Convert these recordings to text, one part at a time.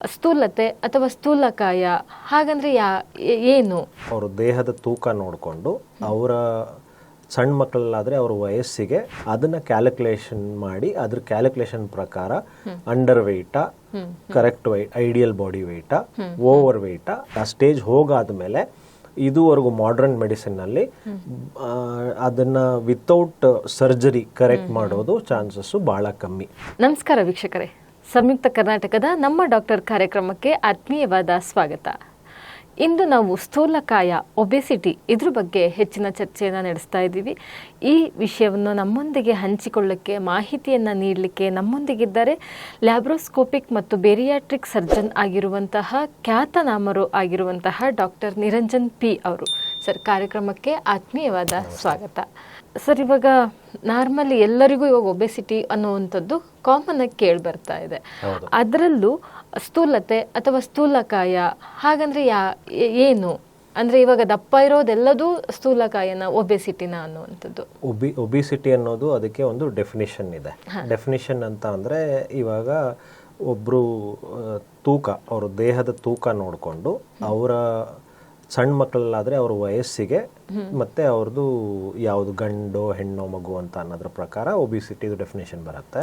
ಸ್ಥೂಲತೆ ಅಥವಾ ಸ್ಥೂಲಕಾಯ ಹಾಗಂದ್ರೆ ಯಾ ಏನು? ಅವ್ರ ದೇಹದ ತೂಕ ನೋಡಿಕೊಂಡು ಅವರ ಸಣ್ಣ ಮಕ್ಕಳಲ್ಲಾದರೆ ಅವ್ರ ವಯಸ್ಸಿಗೆ ಅದನ್ನ ಕ್ಯಾಲ್ಕುಲೇಷನ್ ಮಾಡಿ ಅದ್ರ ಕ್ಯಾಲ್ಕುಲೇಷನ್ ಪ್ರಕಾರ ಅಂಡರ್ ವೆಯ್ಟಾ ಕರೆಕ್ಟ್ ವೈ ಐಡಿಯಲ್ ಬಾಡಿ ವೆಯ್ಟಾ ಓವರ್ ವೆಯ್ಟಾ ಆ ಸ್ಟೇಜ್ ಹೋಗಾದ್ಮೇಲೆ ಇದುವರೆಗೂ ಮಾಡರ್ನ್ ಮೆಡಿಸಿನ್ನಲ್ಲಿ ಅದನ್ನ ವಿತೌಟ್ ಸರ್ಜರಿ ಕರೆಕ್ಟ್ ಮಾಡೋದು ಚಾನ್ಸಸ್ಸು ಬಹಳ ಕಮ್ಮಿ. ನಮಸ್ಕಾರ ವೀಕ್ಷಕರೇ. ಸಂಯುಕ್ತ ಕರ್ನಾಟಕದ ನಮ್ಮ ಡಾಕ್ಟರ್ ಕಾರ್ಯಕ್ರಮಕ್ಕೆ ಆತ್ಮೀಯವಾದ ಸ್ವಾಗತ. ಇಂದು ನಾವು ಸ್ಥೂಲಕಾಯ, ಒಬೆಸಿಟಿ ಇದ್ರ ಬಗ್ಗೆ ಹೆಚ್ಚಿನ ಚರ್ಚೆಯನ್ನು ನಡೆಸ್ತಾ ಇದ್ದೀವಿ. ಈ ವಿಷಯವನ್ನು ನಮ್ಮೊಂದಿಗೆ ಹಂಚಿಕೊಳ್ಳಕ್ಕೆ, ಮಾಹಿತಿಯನ್ನು ನೀಡಲಿಕ್ಕೆ ನಮ್ಮೊಂದಿಗಿದ್ದಾರೆ ಲ್ಯಾಬ್ರೋಸ್ಕೋಪಿಕ್ ಮತ್ತು ಬೇರಿಯಾಟ್ರಿಕ್ ಸರ್ಜನ್ ಆಗಿರುವಂತಹ ಖ್ಯಾತನಾಮರು ಆಗಿರುವಂತಹ ಡಾಕ್ಟರ್ ನಿರಂಜನ್ ಪಿ ಅವರು. ಸರ್, ಕಾರ್ಯಕ್ರಮಕ್ಕೆ ಆತ್ಮೀಯವಾದ ಸ್ವಾಗತ. ಸರ್ ಇವಾಗ ನಾರ್ಮಲಿ ಎಲ್ಲರಿಗೂ ಇವಾಗ ಒಬೆಸಿಟಿ ಅನ್ನುವಂಥದ್ದು ಕಾಮನ್ ಆಗಿ ಕೇಳಿ ಬರ್ತಾ ಇದೆ. ಅದರಲ್ಲೂ ಸ್ಥೂಲತೆ ಅಥವಾ ಸ್ಥೂಲಕಾಯ ಹಾಗಂದ್ರೆ ಯಾ ಏನು? ಅಂದ್ರೆ ಇವಾಗ ದಪ್ಪ ಇರೋದೆಲ್ಲದೂ ಸ್ಥೂಲಕಾಯನ ಒಬೆಸಿಟಿನ ಅನ್ನುವಂಥದ್ದು. ಒಬಿ ಒಬಿಸಿಟಿ ಅನ್ನೋದು ಅದಕ್ಕೆ ಒಂದು ಡೆಫಿನಿಷನ್ ಇದೆ. ಡೆಫಿನಿಷನ್ ಅಂತ ಅಂದರೆ ಇವಾಗ ಒಬ್ಬರು ತೂಕ ಅವ್ರ ದೇಹದ ತೂಕ ನೋಡಿಕೊಂಡು ಅವರ ಸಣ್ಣ ಮಕ್ಕಳಲ್ಲಾದರೆ ಅವ್ರ ವಯಸ್ಸಿಗೆ ಮತ್ತೆ ಅವ್ರದ್ದು ಯಾವುದು ಗಂಡು ಹೆಣ್ಣು ಮಗು ಅಂತ ಅನ್ನೋದ್ರ ಪ್ರಕಾರ ಒಬಿಸಿಟಿದು ಡೆಫಿನೇಷನ್ ಬರುತ್ತೆ.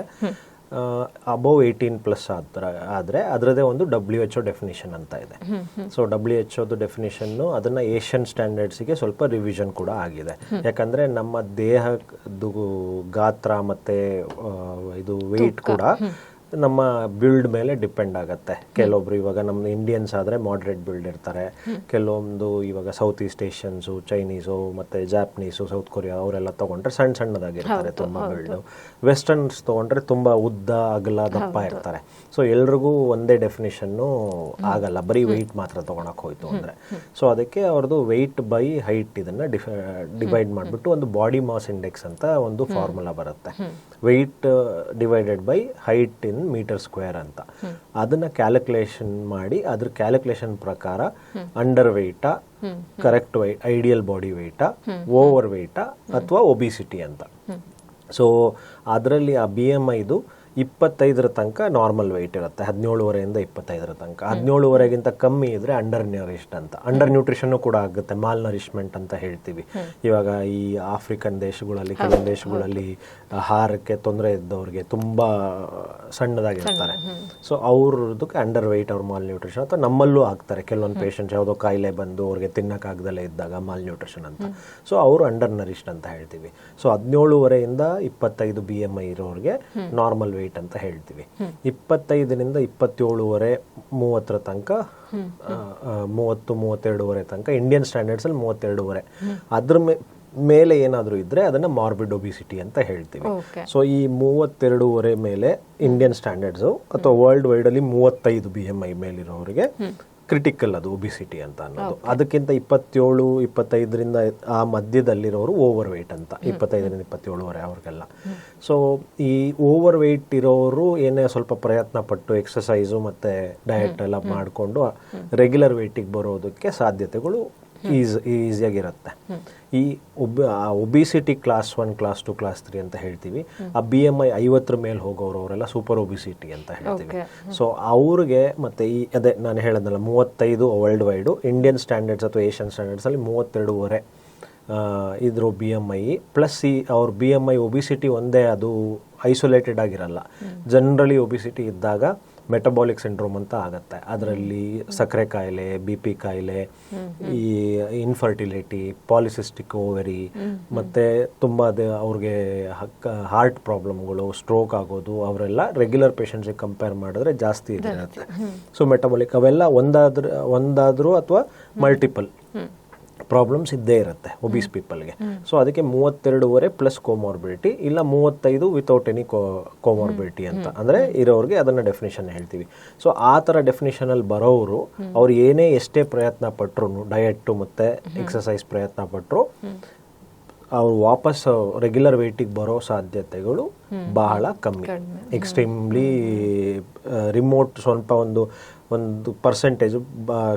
ಅಬೌವ್ ಏಯ್ಟೀನ್ ಪ್ಲಸ್ ಆದ್ರೆ ಆದರೆ ಅದರದೇ ಒಂದು ಡಬ್ಲ್ಯೂ ಎಚ್ ಒ ಡೆಫಿನೇಷನ್ ಅಂತ ಇದೆ. ಸೊ ಡಬ್ಲ್ಯೂ ಎಚ್ ಒದು ಡೆಫಿನೇಷನ್ನು ಅದನ್ನು ಏಷ್ಯನ್ ಸ್ಟ್ಯಾಂಡರ್ಡ್ಸಿಗೆ ಸ್ವಲ್ಪ ರಿವಿಷನ್ ಕೂಡ ಆಗಿದೆ. ಯಾಕಂದರೆ ನಮ್ಮ ದೇಹದ್ದು ಗಾತ್ರ ಮತ್ತು ಇದು ವೆಯ್ಟ್ ಕೂಡ ನಮ್ಮ ಬಿಲ್ಡ್ ಮೇಲೆ ಡಿಪೆಂಡ್ ಆಗುತ್ತೆ. ಕೆಲವೊಬ್ರು ಇವಾಗ ನಮ್ಮ ಇಂಡಿಯನ್ಸ್ ಆದರೆ ಮಾಡ್ರೇಟ್ ಬಿಲ್ಡ್ ಇರ್ತಾರೆ. ಕೆಲವೊಂದು ಇವಾಗ ಸೌತ್ ಈಸ್ಟ್ ಏಷ್ಯನ್ಸು ಚೈನೀಸು ಮತ್ತು ಜಾಪನೀಸು ಸೌತ್ ಕೊರಿಯಾ ಅವರೆಲ್ಲ ತೊಗೊಂಡ್ರೆ ಸಣ್ಣ ಸಣ್ಣದಾಗಿರ್ತಾರೆ ತುಂಬ ಬಿಲ್ಡು ವೆಸ್ಟರ್ನ್ಸ್ ತೊಗೊಂಡ್ರೆ ತುಂಬ ಉದ್ದ ಅಗಲ ದಪ್ಪ ಇರ್ತಾರೆ. ಸೊ ಎಲ್ರಿಗೂ ಒಂದೇ ಡೆಫಿನೇಷನ್ನು ಆಗಲ್ಲ. ಬರೀ ವೆಯ್ಟ್ ಮಾತ್ರ ತೊಗೊಳಕ್ ಹೋಯ್ತು ಅಂದರೆ. ಸೊ ಅದಕ್ಕೆ ಅವ್ರದ್ದು ವೆಯ್ಟ್ ಬೈ ಹೈಟ್ ಇದನ್ನು ಡಿಫ ಡಿವೈಡ್ ಮಾಡಿಬಿಟ್ಟು ಒಂದು ಬಾಡಿ ಮಾಸ್ ಇಂಡೆಕ್ಸ್ ಅಂತ ಒಂದು ಫಾರ್ಮುಲಾ ಬರುತ್ತೆ. Weight divided by height in metre square ಅಂತ. ಅದನ್ನ ಕ್ಯಾಲ್ಕುಲೇಷನ್ ಮಾಡಿ, ಅದ್ರ ಕ್ಯಾಲ್ಕುಲೇಷನ್ ಪ್ರಕಾರ ಅಂಡರ್ ವೆಯ್ಟಾ ಕರೆಕ್ಟ್ ವೈ ಐಡಿಯಲ್ ಬಾಡಿ ವೆಯ್ಟಾ ಓವರ್ ವೆಯ್ಟಾ ಅಥವಾ ಒಬಿಸಿಟಿ ಅಂತ. ಸೊ ಅದರಲ್ಲಿ ಆ ಬಿ ಎಂ ಐದು ಇಪ್ಪತ್ತೈದರ ತನಕ ನಾರ್ಮಲ್ ವೆಯ್ಟ್ ಇರುತ್ತೆ. ಹದಿನೇಳುವರೆಯಿಂದ ಇಪ್ಪತ್ತೈದರ ತನಕ. ಹದಿನೇಳುವರೆಗಿಂತ ಕಮ್ಮಿ ಇದ್ರೆ ಅಂಡರ್ ನ್ಯೂರಿಷ್ಡ್ ಅಂತ. ಅಂಡರ್ ನ್ಯೂಟ್ರಿಷನ್ ಕೂಡ ಆಗುತ್ತೆ. ಮಾಲ್ ನರಿಶ್ಮೆಂಟ್ ಅಂತ ಹೇಳ್ತೀವಿ. ಇವಾಗ ಈ ಆಫ್ರಿಕನ್ ದೇಶಗಳಲ್ಲಿ ಕೆಲವು ದೇಶಗಳಲ್ಲಿ ಆಹಾರಕ್ಕೆ ತೊಂದರೆ ಇದ್ದವ್ರಿಗೆ ತುಂಬಾ ಸಣ್ಣದಾಗಿರ್ತಾರೆ. ಸೊ ಅವ್ರದಕ್ಕೆ ಅಂಡರ್ ವೆಯ್ಟ್ ಅವ್ರ ಮಾಲ್ ನ್ಯೂಟ್ರಿಷನ್ ಅಥವಾ ನಮ್ಮಲ್ಲೂ ಆಗ್ತಾರೆ. ಕೆಲವೊಂದು ಪೇಷಂಟ್ಸ್ ಯಾವುದೋ ಕಾಯಿಲೆ ಬಂದು ಅವ್ರಿಗೆ ತಿನ್ನಕ್ಕಾಗ್ದಲೇ ಇದ್ದಾಗ ಮಾಲ್ ನ್ಯೂಟ್ರಿಷನ್ ಅಂತ ಸೊ ಅವರು ಅಂಡರ್ ನರಿಷ್ಡ್ ಅಂತ ಹೇಳ್ತೀವಿ. ಸೊ ಹದಿನೇಳುವರೆಯಿಂದ ಇಪ್ಪತ್ತೈದು ಬಿ ಎಂ ಐ ಇರೋರಿಗೆ ನಾರ್ಮಲ್ ವೆಯ್ಟ್ ಅಂತ ಹೇಳ್ತೀವಿ. ಇಪ್ಪತ್ತೈದರಿಂದ ಇಪ್ಪತ್ತೇಳುವರೆ ಮೂವತ್ತರ ತನಕ ಮೂವತ್ತು ಮೂವತ್ತೆರಡುವರೆ ತನಕ ಇಂಡಿಯನ್ ಸ್ಟ್ಯಾಂಡರ್ಡ್ಸ್ ಅಲ್ಲಿ ಮೂವತ್ತೆರಡುವರೆ. ಅದ್ರ ಮೇ- ಮೇಲೆ ಏನಾದರೂ ಇದ್ರೆ ಅದನ್ನ ಮಾರ್ಬಿಡ್ ಒಬಿಸಿಟಿ ಅಂತ ಹೇಳ್ತೀವಿ. ಸೊ ಈ ಮೂವತ್ತೆರಡೂವರೆ ಮೇಲೆ ಇಂಡಿಯನ್ ಸ್ಟ್ಯಾಂಡರ್ಡ್ಸು ಅಥವಾ ವರ್ಲ್ಡ್ ವೈಡ್ ಅಲ್ಲಿ ಮೂವತ್ತೈದು ಬಿ ಎಂ ಐ ಮೇಲಿರೋರಿಗೆ ಕ್ರಿಟಿಕಲ್ ಅದು ಒಬಿಸಿಟಿ ಅಂತ ಅನ್ನೋದು. ಅದಕ್ಕಿಂತ ಇಪ್ಪತ್ತೇಳು ಇಪ್ಪತ್ತೈದರಿಂದ ಆ ಮಧ್ಯದಲ್ಲಿರೋರು ಓವರ್ ವೆಯ್ಟ್ ಅಂತ ಇಪ್ಪತ್ತೈದರಿಂದ ಇಪ್ಪತ್ತೇಳುವರೆ ಅವ್ರಿಗೆಲ್ಲ. ಸೊ ಈ ಓವರ್ ವೆಯ್ಟ್ ಇರೋರು ಏನೇ ಸ್ವಲ್ಪ ಪ್ರಯತ್ನ ಪಟ್ಟು ಎಕ್ಸಸೈಸು ಮತ್ತು ಡಯಟ್ ಎಲ್ಲ ಮಾಡಿಕೊಂಡು ರೆಗ್ಯುಲರ್ ವೆಯ್ಟಿಗೆ ಬರೋದಕ್ಕೆ ಸಾಧ್ಯತೆಗಳು ಈಸ್ ಈಸಿಯಾಗಿರುತ್ತೆ. ಈ ಒಬ್ obesity class one class two class three ಅಂತ ಹೇಳ್ತೀವಿ. ಆ ಬಿ ಎಂ ಐ ಐವತ್ತರ ಮೇಲೆ ಹೋಗೋರು ಅವರೆಲ್ಲ ಸೂಪರ್ ಒಬಿಸಿಟಿ ಅಂತ ಹೇಳ್ತೀವಿ. ಸೊ ಅವ್ರಿಗೆ ಮತ್ತೆ ಈ ಅದೇ ನಾನು ಹೇಳೋದಲ್ಲ ಮೂವತ್ತೈದು ವರ್ಲ್ಡ್ ವೈಡು ಇಂಡಿಯನ್ ಸ್ಟ್ಯಾಂಡರ್ಡ್ಸ್ ಅಥವಾ ಏಷ್ಯನ್ ಸ್ಟ್ಯಾಂಡರ್ಡ್ಸ್ ಅಲ್ಲಿ ಮೂವತ್ತೆರಡೂವರೆ ಇದ್ರು ಇದ್ರ ಬಿ ಎಂ ಐ. ಪ್ಲಸ್ ಈ ಅವ್ರ ಬಿ ಎಂ ಐ ಒಬಿಸಿಟಿ ಒಂದೇ ಅದು ಐಸೋಲೇಟೆಡ್ ಆಗಿರಲ್ಲ. ಜನರಲಿ ಒಬಿಸಿಟಿ ಇದ್ದಾಗ ಮೆಟಬಾಲಿಕ್ ಸಿಂಡ್ರೋಮ್ ಅಂತ ಆಗುತ್ತೆ. ಅದರಲ್ಲಿ ಸಕ್ಕರೆ ಕಾಯಿಲೆ ಬಿ ಪಿ ಕಾಯಿಲೆ ಈ ಇನ್ಫರ್ಟಿಲಿಟಿ ಪಾಲಿಸಿಸ್ಟಿಕ್ ಓವರಿ ಮತ್ತೆ ತುಂಬಾ ಅವ್ರಿಗೆ ಹಾರ್ಟ್ ಪ್ರಾಬ್ಲಮ್ಗಳು ಸ್ಟ್ರೋಕ್ ಆಗೋದು ಅವರೆಲ್ಲ ರೆಗ್ಯುಲರ್ ಪೇಷಂಟ್ಸಿಗೆ ಕಂಪೇರ್ ಮಾಡಿದ್ರೆ ಜಾಸ್ತಿ ಇದೆ ಸೊ ಮೆಟಬಾಲಿಕ್ ಅವೆಲ್ಲ ಒಂದಾದ್ರೂ ಒಂದಾದ್ರೂ ಅಥವಾ ಮಲ್ಟಿಪಲ್ ಪ್ರಾಬ್ಲಮ್ಸ್ ಇದ್ದೇ ಇರುತ್ತೆ ಒಬೀಸ್ ಪೀಪಲ್ಗೆ ಸೊ ಅದಕ್ಕೆ ಮೂವತ್ತೆರಡೂವರೆ ಪ್ಲಸ್ ಕೋಮಾರ್ಬಿಲಿಟಿ ಇಲ್ಲ ಮೂವತ್ತೈದು ವಿತೌಟ್ ಎನಿ ಕೋಮಾರ್ಬಿಲಿಟಿ ಅಂತ. ಅಂದ್ರೆ ಇರೋರಿಗೆ ಅದನ್ನ ಡೆಫಿನೇಷನ್ ಹೇಳ್ತೀವಿ. ಸೊ ಆ ಥರ ಡೆಫಿನೇಷನಲ್ಲಿ ಬರೋರು ಅವ್ರು ಏನೇ ಎಷ್ಟೇ ಪ್ರಯತ್ನ ಪಟ್ರು ಡಯಟ್ ಮತ್ತೆ ಎಕ್ಸಸೈಸ್ ಪ್ರಯತ್ನ ಪಟ್ರು ಅವ್ರು ವಾಪಸ್ ರೆಗ್ಯುಲರ್ ವೇಟಿಗೆ ಬರೋ ಸಾಧ್ಯತೆಗಳು ಬಹಳ ಕಮ್ಮಿ. ಎಕ್ಸ್ಟ್ರೀಮ್ಲಿ ರಿಮೋಟ್ ಸ್ವಲ್ಪ ಒಂದು ಒಂದು ಪರ್ಸೆಂಟೇಜ್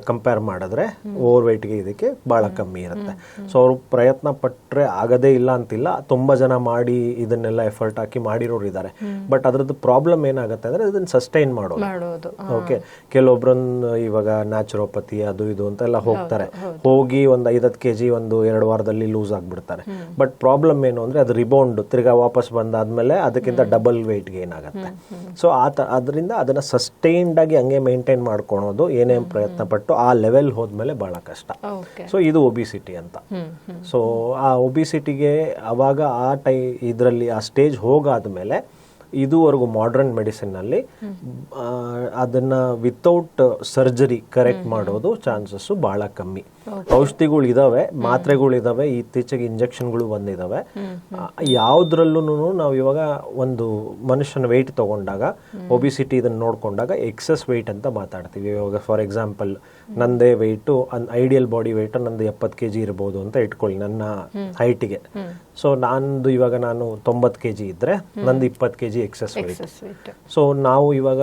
ಕಂಪೇರ್ ಮಾಡಿದ್ರೆ ಓವರ್ ವೆಯ್ಟ್ಗೆ ಇದಕ್ಕೆ ಭಾಳ ಕಮ್ಮಿ ಇರುತ್ತೆ. ಸೊ ಅವರು ಪ್ರಯತ್ನ ಪಟ್ಟರೆ ಆಗದೇ ಇಲ್ಲ ಅಂತಿಲ್ಲ ತುಂಬ ಜನ ಮಾಡಿ ಇದನ್ನೆಲ್ಲ ಎಫರ್ಟ್ ಹಾಕಿ ಮಾಡಿರೋರು ಇದ್ದಾರೆ ಬಟ್ ಅದರದ್ದು ಪ್ರಾಬ್ಲಮ್ ಏನಾಗುತ್ತೆ ಅಂದರೆ ಇದನ್ನು ಸಸ್ಟೈನ್ ಮಾಡೋದು. ಓಕೆ ಕೆಲವೊಬ್ರನ್ನ ಇವಾಗ ನ್ಯಾಚುರೋಪತಿ ಅದು ಇದು ಅಂತೆಲ್ಲ ಹೋಗ್ತಾರೆ. ಹೋಗಿ ಒಂದು ಐದತ್ತು ಕೆ ಜಿ ಒಂದು ಎರಡು ವಾರದಲ್ಲಿ ಲೂಸ್ ಆಗಿಬಿಡ್ತಾರೆ. ಬಟ್ ಪ್ರಾಬ್ಲಮ್ ಏನು ಅಂದರೆ ಅದು ರಿಬೌಂಡ್ ತಿರ್ಗಾ ವಾಪಸ್ ಬಂದಾದ್ಮೇಲೆ ಅದಕ್ಕಿಂತ ಡಬಲ್ ವೆಯ್ಟ್ ಗೇನ್ ಆಗುತ್ತೆ ಸೊ ಆ ಅದರಿಂದ ಅದನ್ನು ಸಸ್ಟೈನ್ಡ್ ಆಗಿ ಹಂಗೆ ಮೇಂಟೈನ್ ಮಾಡ್ಕೊಳೋದು ಏನೇನು ಪ್ರಯತ್ನ ಪಟ್ಟು ಆ ಲೆವೆಲ್ ಹೋದ್ಮೇಲೆ ಬಹಳ ಕಷ್ಟ. ಸೊ ಇದು ಒಬಿಸಿಟಿ ಅಂತ. ಸೊ ಆ ಒಬಿಸಿಟಿಗೆ ಅವಾಗ ಆ ಟೈ ಇದರಲ್ಲಿ ಆ ಸ್ಟೇಜ್ ಹೋಗಾದ್ಮೇಲೆ ಇದುವರೆಗೂ ಮಾಡರ್ನ್ ಮೆಡಿಸಿನ್ನಲ್ಲಿ ಅದನ್ನ ವಿತೌಟ್ ಸರ್ಜರಿ ಕರೆಕ್ಟ್ ಮಾಡೋದು ಚಾನ್ಸಸ್ ಬಹಳ ಕಮ್ಮಿ. ಔಷಧಿಗಳು ಇದಾವೆ ಮಾತ್ರೆಗಳು ಇದಾವೆ ಇತ್ತೀಚೆಗೆ ಇಂಜೆಕ್ಷನ್ಗಳು ಬಂದಿದಾವೆ. ಯಾವುದ್ರಲ್ಲೂ ನಾವು ಇವಾಗ ಒಂದು ಮನುಷ್ಯನ ವೆಯ್ಟ್ ತಗೊಂಡಾಗ ಒಬಿಸಿಟಿ ಇದನ್ನ ನೋಡ್ಕೊಂಡಾಗ ಎಕ್ಸಸ್ ವೆಯ್ಟ್ ಅಂತ ಮಾತಾಡ್ತೀವಿ. ಇವಾಗ ಫಾರ್ ಎಕ್ಸಾಂಪಲ್ ನಂದೇ ವೆಯ್ಟು ಐಡಿಯಲ್ ಬಾಡಿ ವೆಯ್ಟ್ ನಂದು ಎಪ್ಪತ್ತು ಕೆ ಜಿ ಇರ್ಬೋದು ಅಂತ ಇಟ್ಕೊಳ್ಳಿ ನನ್ನ ಹೈಟಿಗೆ ಸೊ ನಂದು ಇವಾಗ ನಾನು ತೊಂಬತ್ತು ಕೆ ಜಿ ಇದ್ರೆ ನಂದು ಇಪ್ಪತ್ತು K G excess weight so ನಾವು ಇವಾಗ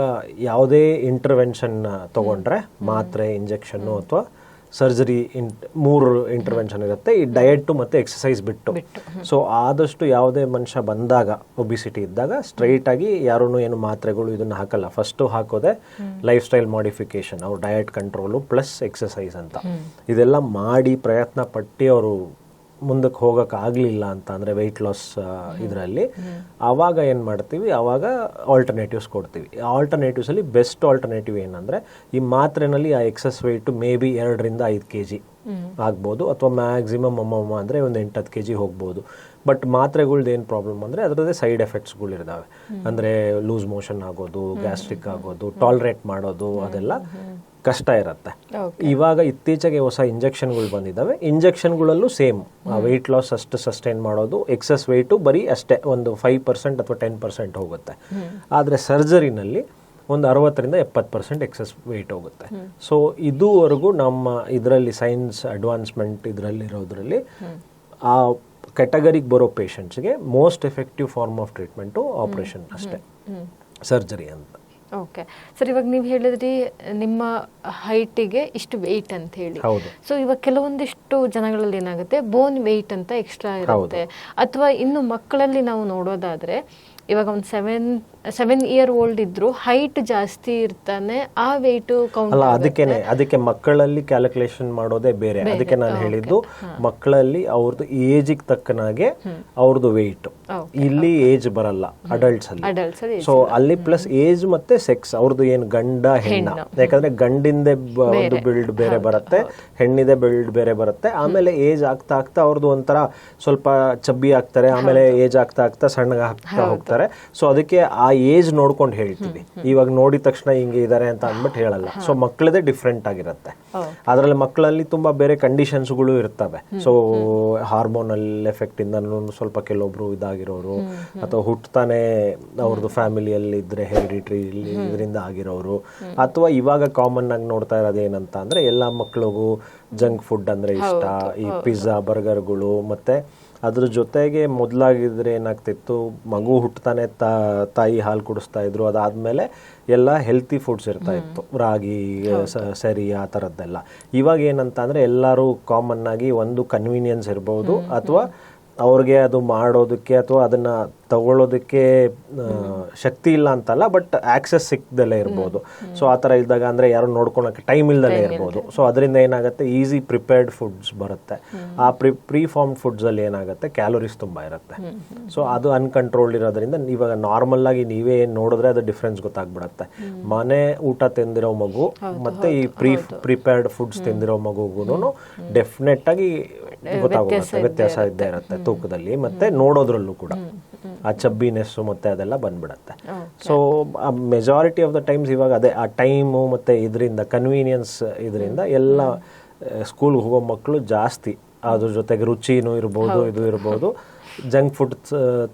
ಯಾವುದೇ ಇಂಟರ್ವೆನ್ಷನ್ ತಗೊಂಡ್ರೆ ಮಾತ್ರೆ ಇಂಜೆಕ್ಷನ್ನು ಅಥವಾ ಸರ್ಜರಿ ಇನ್ ಮೂರು ಇಂಟರ್ವೆನ್ಷನ್ ಇರುತ್ತೆ. ಈ ಡಯಟ್ ಮತ್ತು ಎಕ್ಸಸೈಸ್ ಬಿಟ್ಟು. ಸೊ ಆದಷ್ಟು ಯಾವುದೇ ಮನುಷ್ಯ ಬಂದಾಗ ಒಬಿಸಿಟಿ ಇದ್ದಾಗ ಸ್ಟ್ರೈಟ್ ಆಗಿ ಯಾರೂ ಏನು ಮಾತ್ರೆಗಳು ಇದನ್ನು ಹಾಕಲ್ಲ. ಫಸ್ಟು ಹಾಕೋದೆ ಲೈಫ್ ಸ್ಟೈಲ್ ಮಾಡಿಫಿಕೇಶನ್ ಅವ್ರು ಡಯಟ್ ಕಂಟ್ರೋಲು ಪ್ಲಸ್ ಎಕ್ಸಸೈಸ್ ಅಂತ. ಇದೆಲ್ಲ ಮಾಡಿ ಪ್ರಯತ್ನ ಪಟ್ಟು ಅವರು ಮುಂದಕ್ಕೆ ಹೋಗೋಕ್ಕಾಗಲಿಲ್ಲ ಆಗಲಿಲ್ಲ ಅಂತ ಅಂದರೆ ವೆಯ್ಟ್ ಲಾಸ್ ಇದರಲ್ಲಿ. ಆವಾಗ ಏನು ಮಾಡ್ತೀವಿ? ಆವಾಗ ಆಲ್ಟರ್ನೇಟಿವ್ಸ್ ಕೊಡ್ತೀವಿ. ಆಲ್ಟರ್ನೇಟಿವ್ಸಲ್ಲಿ ಬೆಸ್ಟ್ ಆಲ್ಟರ್ನೇಟಿವ್ ಏನಂದರೆ ಈ ಮಾತ್ರೆನಲ್ಲಿ ಆ ಎಕ್ಸಸ್ ವೆಯ್ಟು ಮೇ ಬಿ ಎರಡರಿಂದ ಐದು ಕೆ ಜಿ ಆಗ್ಬೋದು ಅಥವಾ ಮ್ಯಾಕ್ಸಿಮಮ್ ಅಮ್ಮಮ್ಮ ಅಂದರೆ ಒಂದು ಎಂಟತ್ತು ಕೆ ಜಿ ಹೋಗ್ಬೋದು. ಬಟ್ ಮಾತ್ರೆಗಳ್ದು ಏನು ಪ್ರಾಬ್ಲಮ್ ಅಂದರೆ ಅದರದ್ದೇ ಸೈಡ್ ಎಫೆಕ್ಟ್ಸ್ಗಳು ಇರ್ತಾವೆ ಅಂದರೆ ಲೂಸ್ ಮೋಷನ್ ಆಗೋದು ಗ್ಯಾಸ್ಟ್ರಿಕ್ ಆಗೋದು ಟಾಲ್ರೇಟ್ ಮಾಡೋದು ಅದೆಲ್ಲ ಕಷ್ಟ ಇರುತ್ತೆ. ಇವಾಗ ಇತ್ತೀಚೆಗೆ ಹೊಸ ಇಂಜೆಕ್ಷನ್ಗಳು ಬಂದಿದ್ದಾವೆ ಇಂಜೆಕ್ಷನ್ಗಳಲ್ಲೂ ಸೇಮ್ ವೆಯ್ಟ್ ಲಾಸ್ ಅಷ್ಟು ಸಸ್ಟೈನ್ ಮಾಡೋದು ಎಕ್ಸಸ್ ವೆಯ್ಟು ಬರೀ ಅಷ್ಟೇ ಒಂದು ಫೈವ್ ಪರ್ಸೆಂಟ್ ಅಥವಾ ಟೆನ್ ಪರ್ಸೆಂಟ್ ಹೋಗುತ್ತೆ. ಆದರೆ ಸರ್ಜರಿನಲ್ಲಿ ಒಂದು ಅರವತ್ತರಿಂದ ಎಪ್ಪತ್ತು ಪರ್ಸೆಂಟ್ ಎಕ್ಸಸ್ ವೆಯ್ಟ್ ಹೋಗುತ್ತೆ. ಸೊ ಇದುವರೆಗೂ ನಮ್ಮ ಇದರಲ್ಲಿ ಸೈನ್ಸ್ ಅಡ್ವಾನ್ಸ್ಮೆಂಟ್ ಇದರಲ್ಲಿರೋದ್ರಲ್ಲಿ ಆ ಕೆಟಗರಿಗೆ ಬರೋ ಪೇಷಂಟ್ಸ್ಗೆ most effective form of treatment operation ಅಷ್ಟೇ. ಸರ್ಜರಿ ಅಂತ. ಓಕೆ ಸರ್ ಇವಾಗ ನೀವು ಹೇಳಿದ್ರಿ ನಿಮ್ಮ ಹೈಟಿಗೆ ಇಷ್ಟು ವೆಯ್ಟ್ ಅಂತ ಹೇಳಿ. ಸೊ ಇವಾಗ ಕೆಲವೊಂದಿಷ್ಟು ಜನಗಳಲ್ಲಿ ಏನಾಗುತ್ತೆ ಬೋನ್ ವೆಯ್ಟ್ ಅಂತ ಎಕ್ಸ್ಟ್ರಾ ಇರುತ್ತೆ. ಅಥವಾ ಇನ್ನು ಮಕ್ಕಳಲ್ಲಿ ನಾವು ನೋಡೋದಾದ್ರೆ ಇವಾಗ ಒಂದು ಸೆವೆನ್ ಸೆವೆನ್ ಇಯರ್ ಓಲ್ಡ್ ಇದ್ರು ಹೈಟ್ ಜಾಸ್ತಿ ಇರ್ತಾನೆ ಆ ವೇಟ್ ಅಲ್ಲ ಅದಕ್ಕೇನೆ ಅದಕ್ಕೆ ಮಕ್ಕಳಲ್ಲಿ ಕ್ಯಾಲ್ಕುಲೇಷನ್ ಮಾಡೋದೇ ಬೇರೆ. ಅದಕ್ಕೆ ನಾನು ಹೇಳಿದ್ದು ಮಕ್ಕಳಲ್ಲಿ ಅವ್ರದ್ದು ಏಜಿಗೆ ತಕ್ಕನಾಗೆ ಅವ್ರದ್ದು ವೆಯ್ಟ್ ಇಲ್ಲಿ ಏಜ್ ಬರಲ್ಲ ಅಡಲ್ಟ್ಸ್ ಅಲ್ಲಿ. ಅಡಲ್ಟ್ಸ್ ಅಲ್ಲಿ ಸೊ ಅಲ್ಲಿ ಪ್ಲಸ್ ಏಜ್ ಮತ್ತೆ ಸೆಕ್ಸ್ ಅವ್ರದ್ದು ಏನು ಗಂಡ ಹೆಣ್ಣ. ಯಾಕಂದ್ರೆ ಗಂಡಿಂದೆ ಒಂದು ಬಿಲ್ಡ್ ಬೇರೆ ಬರುತ್ತೆ ಹೆಣ್ಣಿದೆ ಬಿಲ್ಡ್ ಬೇರೆ ಬರುತ್ತೆ. ಆಮೇಲೆ ಏಜ್ ಆಗ್ತಾ ಆಗ್ತಾ ಅವ್ರದ್ದು ಒಂಥರ ಸ್ವಲ್ಪ ಚಬ್ಬಿ ಆಗ್ತಾರೆ ಆಮೇಲೆ ಏಜ್ ಆಗ್ತಾ ಆಗ್ತಾ ಸಣ್ಣಗ ಆಗ್ತಾ ಹೋಗ್ತಾರೆ. ಸೊ ಅದಕ್ಕೆ ಆ ಏಜ್ ನೋಡ್ಕೊಂಡು ಹೇಳ್ತೀವಿ. ಇವಾಗ ನೋಡಿದ ತಕ್ಷಣ ಹಿಂಗೆ ಇದಾರೆ ಅಂತ ಅಂದ್ಬಿಟ್ಟು ಹೇಳಲ್ಲ. ಸೊ ಮಕ್ಕಳದೇ ಡಿಫ್ರೆಂಟ್ ಆಗಿರುತ್ತೆ. ಅದರಲ್ಲಿ ಮಕ್ಕಳಲ್ಲಿ ತುಂಬ ಬೇರೆ ಕಂಡೀಷನ್ಸ್ಗಳು ಇರ್ತವೆ. ಸೊ ಹಾರ್ಮೋನಲ್ ಎಫೆಕ್ಟ್ ಇಂದ ಸ್ವಲ್ಪ ಕೆಲವೊಬ್ರು ಇದಾಗಿರೋರು ಅಥವಾ ಹುಟ್ಟತಾನೆ ಅವ್ರದ್ದು ಫ್ಯಾಮಿಲಿಯಲ್ಲಿ ಇದ್ರೆ ಹೆರಿಡಿಟ್ರಿ ಇದರಿಂದ ಆಗಿರೋರು ಅಥವಾ ಇವಾಗ ಕಾಮನ್ ಆಗಿ ನೋಡ್ತಾ ಇರೋದು ಏನಂತ ಅಂದ್ರೆ ಎಲ್ಲ ಮಕ್ಕಳಿಗೂ ಜಂಕ್ ಫುಡ್ ಅಂದ್ರೆ ಇಷ್ಟ. ಈ ಪಿಜ್ಜಾ ಬರ್ಗರ್ಗಳು ಮತ್ತೆ ಅದ್ರ ಜೊತೆಗೆ ಮೊದಲಾಗಿದ್ರೆ ಏನಾಗ್ತಿತ್ತು ಮಗು ಹುಟ್ಟತಾನೆ ತಾಯಿ ಹಾಲು ಕುಡಿಸ್ತಾ ಇದ್ರು ಅದಾದ್ಮೇಲೆ ಎಲ್ಲ ಹೆಲ್ತಿ ಫುಡ್ಸ್ ಇರ್ತಾ ಇತ್ತು. ರಾಗಿ ಸ- ಸರಿ ಆ ಥರದ್ದೆಲ್ಲ ಇವಾಗ ಏನಂತ ಅಂದರೆ ಎಲ್ಲರೂ ಕಾಮನ್ ಆಗಿ ಒಂದು ಕನ್ವೀನಿಯನ್ಸ್ ಇರ್ಬೋದು ಅಥವಾ ಅವ್ರಿಗೆ ಅದು ಮಾಡೋದಕ್ಕೆ ಅಥವಾ ಅದನ್ನ ತಗೊಳ್ಳೋದಕ್ಕೆ ಶಕ್ತಿ ಇಲ್ಲ ಅಂತಲ್ಲ ಬಟ್ ಆಕ್ಸೆಸ್ ಸಿಕ್ಕದಲ್ಲೇ ಇರ್ಬೋದು. ಸೊ ಆ ಥರ ಇದ್ದಾಗ ಅಂದ್ರೆ ಯಾರು ನೋಡ್ಕೊಳಕ್ಕೆ ಟೈಮ್ ಇಲ್ಲದಲ್ಲೇ ಇರ್ಬೋದು. ಸೊ ಅದರಿಂದ ಏನಾಗುತ್ತೆ ಈಸಿ ಪ್ರಿಪೇರ್ಡ್ ಫುಡ್ಸ್ ಬರುತ್ತೆ. ಆ ಪ್ರಿ ಪ್ರೀ ಫಾರ್ಮ್ ಫುಡ್ಸ್ ಅಲ್ಲಿ ಏನಾಗುತ್ತೆ ಕ್ಯಾಲೋರೀಸ್ ತುಂಬಾ ಇರುತ್ತೆ. ಸೊ ಅದು ಅನ್ಕಂಟ್ರೋಲ್ಡ್ ಇರೋದ್ರಿಂದ ಇವಾಗ ನಾರ್ಮಲ್ ಆಗಿ ನೀವೇ ಏನು ನೋಡಿದ್ರೆ ಅದು ಡಿಫ್ರೆನ್ಸ್ ಗೊತ್ತಾಗ್ಬಿಡತ್ತೆ. ಮನೆ ಊಟ ತಿಂದಿರೋ ಮಗು ಮತ್ತೆ ಈ ಪ್ರೀ ಪ್ರಿಪೇರ್ಡ್ ಫುಡ್ಸ್ ತಿಂದಿರೋ ಮಗುಗೂ ಡೆಫಿನೆಟ್ ಆಗಿ ಗೊತ್ತಾಗುತ್ತೆ ವ್ಯತ್ಯಾಸ ಇದ್ದೇ ಇರುತ್ತೆ ತೂಕದಲ್ಲಿ ಮತ್ತೆ ನೋಡೋದ್ರಲ್ಲೂ ಕೂಡ. ಆ ಚಬ್ಬಿನೆಸ್ಸು ಮತ್ತೆ ಅದೆಲ್ಲ ಬಂದ್ಬಿಡತ್ತೆ. So majority of the times ಇವಾಗ ಅದೇ ಆ ಟೈಮು ಮತ್ತೆ ಇದರಿಂದ ಕನ್ವೀನಿಯನ್ಸ್ ಇದರಿಂದ ಎಲ್ಲ ಸ್ಕೂಲ್ಗೆ ಹೋಗೋ ಮಕ್ಕಳು ಜಾಸ್ತಿ. ಅದ್ರ ಜೊತೆಗೆ ರುಚಿನೂ ಇರ್ಬೋದು ಇದು ಇರ್ಬೋದು. ಜಂಕ್ ಫುಡ್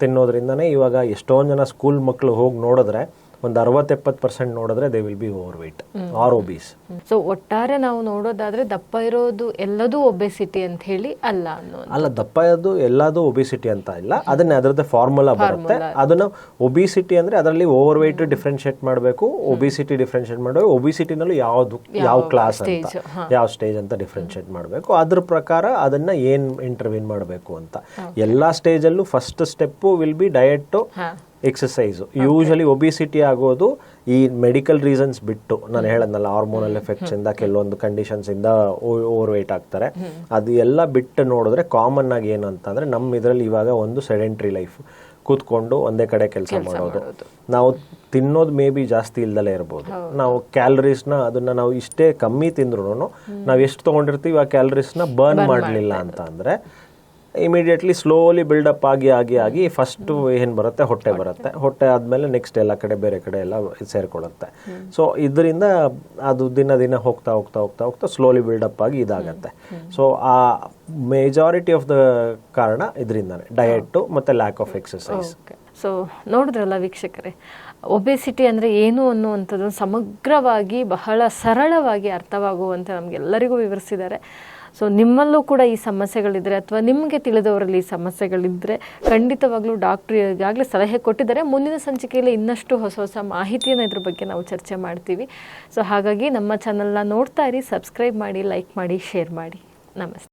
ತಿನ್ನೋದ್ರಿಂದನೇ ಇವಾಗ ಎಷ್ಟೊಂದು ಜನ ಸ್ಕೂಲ್ ಮಕ್ಕಳು ಹೋಗಿ ನೋಡಿದ್ರೆ ಒಂದು ಅರವತ್ತೆಪ್ಪತ್ತು ಪರ್ಸೆಂಟ್ ನೋಡಿದ್ರೆ they will be overweight or obese so ಒಟ್ಟಾರೆ ನಾವು ನೋಡೋದಾದ್ರೆ ದಪ್ಪ ಇರೋದು ಎಲ್ಲದೂ ಒಬೆಸಿಟಿ ಅಂತ ಹೇಳಿ ಅಲ್ಲ ಅಲ್ಲ ದಪ್ಪ ಇರೋದು ಎಲ್ಲದೂ ಒಬಿಸಿಟಿ ಅಂತ ಇಲ್ಲ. ಅದನ್ನ ಅದರದ್ದು ಫಾರ್ಮುಲಾ ಬರುತ್ತೆ. ಅದನ್ನ ಒಬಿಸಿಟಿ ಅಂದ್ರೆ ಅದರಲ್ಲಿ ಓವರ್ ವೆಯ್ಟ್ ಡಿಫ್ರೆನ್ಶಿಯೇಟ್ ಮಾಡಬೇಕು ಒಬಿಸಿಟಿ ಡಿಫ್ರೆನ್ಶಿಯೇಟ್ ಮಾಡಬೇಕು ಒಬಿಸಿಟಿನಲ್ಲೂ ಯಾವ್ದು ಯಾವ ಕ್ಲಾಸ್ ಅಂತ ಯಾವ ಸ್ಟೇಜ್ ಅಂತ ಡಿಫ್ರೆನ್ಶಿಯೇಟ್ ಮಾಡಬೇಕು. ಅದ್ರ ಪ್ರಕಾರ ಅದನ್ನ ಏನ್ ಇಂಟರ್ವ್ಯೂನ್ ಮಾಡಬೇಕು ಅಂತ. ಎಲ್ಲಾ ಸ್ಟೇಜಲ್ಲೂ first step will be diet exercise usually obesity ಆಗೋದು ಈ ಮೆಡಿಕಲ್ ರೀಸನ್ಸ್ ಬಿಟ್ಟು. ನಾನು ಹೇಳದ್ನಲ್ಲ ಹಾರ್ಮೋನಲ್ ಎಫೆಕ್ಟ್ಸ್ ಇಂದ ಕೆಲವೊಂದು ಕಂಡೀಷನ್ಸ್ ಇಂದ ಓವರ್ ವೆಯ್ಟ್ ಆಗ್ತಾರೆ. ಅದು ಎಲ್ಲ ಬಿಟ್ಟು ನೋಡಿದ್ರೆ ಕಾಮನ್ ಆಗಿ ಏನು ಅಂತಂದ್ರೆ ನಮ್ಮ ಇದರಲ್ಲಿ ಇವಾಗ ಒಂದು ಸೆಡೆಂಟ್ರಿ ಲೈಫ್ ಕೂತ್ಕೊಂಡು ಒಂದೇ ಕಡೆ ಕೆಲಸ ಮಾಡೋದು. ನಾವು ತಿನ್ನೋದು ಮೇ ಬಿ ಜಾಸ್ತಿ ಇಲ್ದಲೇ ಇರ್ಬೋದು. ನಾವು ಕ್ಯಾಲರೀಸ್ನ ಅದನ್ನ ನಾವು ಇಷ್ಟೇ ಕಮ್ಮಿ ತಿಂದ್ರು ನಾವು ಎಷ್ಟು ತಗೊಂಡಿರ್ತೀವಿ ಆ ಕ್ಯಾಲರೀಸ್ನ ಬರ್ನ್ ಮಾಡಲಿಲ್ಲ ಅಂತ ಅಂದ್ರೆ ಇಮಿಡಿಯೇಟ್ಲಿ ಸ್ಲೋಲಿ ಬಿಲ್ಡಪ್ ಆಗಿ ಆಗಿ ಆಗಿ ಫಸ್ಟ್ ಏನು ಬರುತ್ತೆ? ಹೊಟ್ಟೆ ಬರುತ್ತೆ. ಹೊಟ್ಟೆ ಆದಮೇಲೆ ನೆಕ್ಸ್ಟ್ ಎಲ್ಲ ಕಡೆ, ಬೇರೆ ಕಡೆ ಎಲ್ಲ ಸೇರಿಕೊಳ್ಳುತ್ತೆ. ಸೊ ಇದರಿಂದ ಅದು ದಿನ ದಿನ ಹೋಗ್ತಾ ಹೋಗ್ತಾ ಹೋಗ್ತಾ ಹೋಗ್ತಾ ಸ್ಲೋಲಿ ಬಿಲ್ಡಪ್ ಆಗಿ ಇದಾಗತ್ತೆ. ಸೊ ಆ ಮೇಜಾರಿಟಿ ಆಫ್ ದ ಕಾರಣ ಇದರಿಂದಾನೆ. ಡಯಟು ಮತ್ತು ಲ್ಯಾಕ್ ಆಫ್ ಎಕ್ಸಸೈಸ್ ಸೊ ನೋಡಿದ್ರಲ್ಲ ವೀಕ್ಷಕರೇ ಒಬೆಸಿಟಿ ಅಂದರೆ ಏನು ಅನ್ನುವಂಥದ್ದು ಸಮಗ್ರವಾಗಿ ಬಹಳ ಸರಳವಾಗಿ ಅರ್ಥವಾಗುವಂತೆ ನಮಗೆಲ್ಲರಿಗೂ ವಿವರಿಸಿದ್ದಾರೆ. ಸೊ ನಿಮ್ಮಲ್ಲೂ ಕೂಡ ಈ ಸಮಸ್ಯೆಗಳಿದ್ರೆ ಅಥವಾ ನಿಮಗೆ ತಿಳಿದವರಲ್ಲಿ ಈ ಸಮಸ್ಯೆಗಳಿದ್ದರೆ ಖಂಡಿತವಾಗ್ಲೂ ಡಾಕ್ಟ್ರು ಈಗಾಗಲೇ ಸಲಹೆ ಕೊಟ್ಟಿದ್ದಾರೆ. ಮುಂದಿನ ಸಂಚಿಕೆಯಲ್ಲಿ ಇನ್ನಷ್ಟು ಹೊಸ ಹೊಸ ಮಾಹಿತಿಯನ್ನು ಇದ್ರ ಬಗ್ಗೆ ನಾವು ಚರ್ಚೆ ಮಾಡ್ತೀವಿ. ಸೊ ಹಾಗಾಗಿ ನಮ್ಮ ಚಾನಲ್ನ ನೋಡ್ತಾ ಇರಿ ಸಬ್ಸ್ಕ್ರೈಬ್ ಮಾಡಿ ಲೈಕ್ ಮಾಡಿ ಶೇರ್ ಮಾಡಿ. ನಮಸ್ತೆ.